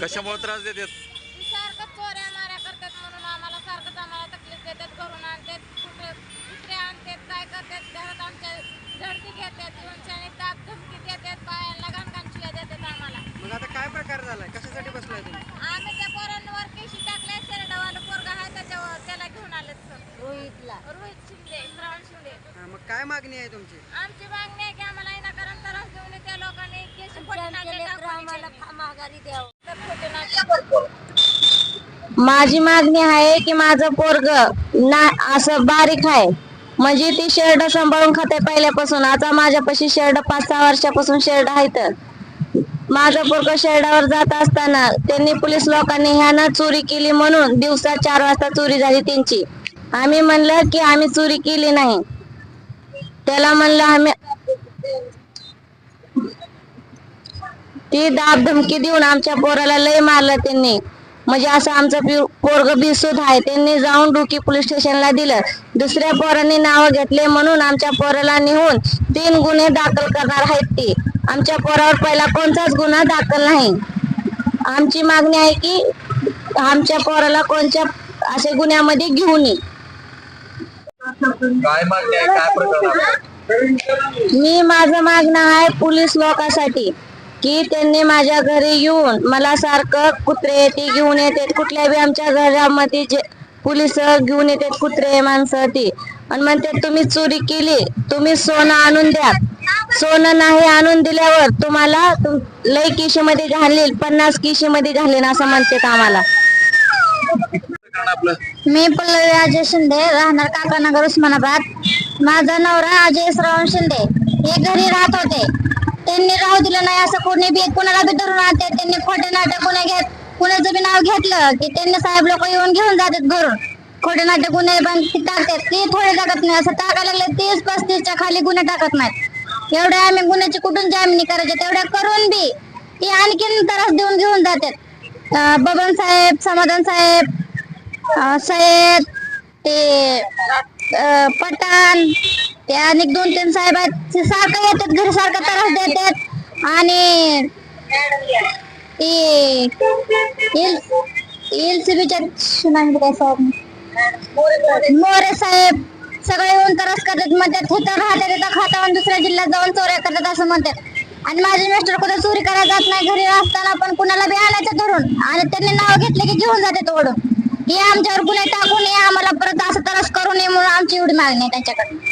कशामुळे त्रास देतात काय मागणी आहे तुमची? आमची मागणी आहे की आम्हाला विनाकारण त्रास देऊ नये त्या लोकांनी केशी खोटी आमच्या नाटे लेकरं टाकून आम्हाला त्यांनी. फा- माघारी द्यावं तर खोटे नाटे माझी मागणी आहे की माझं पोरग ना असं बारीक आहे. म्हणजे ती शर्ट सांभाळून खाते पहिल्यापासून. आता माझ्यापाशी शर्ट पाच सहा वर्षापासून शर्ट आहे तर माझं पोरग शर्टावर जात असताना त्यांनी पोलीस लोकांनी ह्यानं चोरी केली म्हणून दिवसा चार वाजता चोरी झाली त्यांची. आम्ही म्हणलं की आम्ही चोरी केली नाही. त्याला म्हणलं आम्ही ती दाब धमकी देऊन आमच्या पोराला लय मारलं त्यांनी. म्हणजे असं आमचं पोरग बिसूत आहे त्यांनी जाऊन डुकी पोलीस स्टेशनला दिलं. दुसऱ्या पोरांनी नावं घेतले म्हणून आमच्या पोराला निहून तीन गुन्हे दाखल करणार आहेत ती. आमच्या पोरावर पहिला कोणताच गुन्हा दाखल नाही. आमची मागणी आहे की आमच्या पोराला कोणत्या अशा गुन्ह्यामध्ये घेऊन ये. काय मागणी आहे? काय प्रकरण मी माझं मागणं आहे पोलीस लोकांसाठी की त्यांनी माझ्या घरी येऊन मला सारखं कुत्रे ते घेऊन येतात. कुठल्या बी आमच्या घरामध्ये जे पोलीस घेऊन येतात कुत्रे माणसं ती. आणि म्हणते तुम्ही चोरी केली तुम्ही सोनं आणून द्या. सोनं नाही आणून दिल्यावर तुम्हाला तुम- लय किशीमध्ये घालील पन्नास किशीमध्ये घालील असं म्हणतात आम्हाला. आपलं? मी पल्लवी अजय शिंदे राहणार काकानगर उस्मानाबाद. माझा नवरा अजय श्रावण शिंदे. हे घरी राहत होते. त्यांनी राहू दिलं नाही असं कोणी बी कोणाला बी धरून राहते त्यांनी खोटे नाटक गुन्हे घेत कुणाचं बी नाव घेतलं की त्यांनी साहेब लोक येऊन घेऊन जातात घरून. खोटे नाटक गुन्हे पण टाकतात. ते थोडे टाकत नाही. असं टाकायला लागले तीस पस्तीसच्या खाली गुन्हे टाकत नाहीत. एवढे आम्ही गुन्ह्याची कुठून जामिनी करायची? तेवढ्या करून बी ते आणखीन त्रास देऊन घेऊन जातात. बबन साहेब समाधान साहेब सय्यद ते पठाण ते अनेक दोन तीन साहेब आहेत ते सारखं येतात घरी सारखं त्रास देतात आणि एलसीबीच्या मोरे साहेब सगळे येऊन त्रास करतात म्हणतात तिथं राहतात तिथं खातात दुसऱ्या जिल्ह्यात जाऊन चोऱ्या करतात असं म्हणतात. आणि माझे मिस्टर कुठे चोरी करायला जात नाही घरी असताना पण कुणाला बी आणायचं धरून आणि त्यांनी नाव घेतले की घेऊन जाते ओढून हे आमच्यावर गुन्हे टाकू नये आम्हाला परत असं त्रास करू नये म्हणून आमची एवढी मागणी आहे त्यांच्याकडे.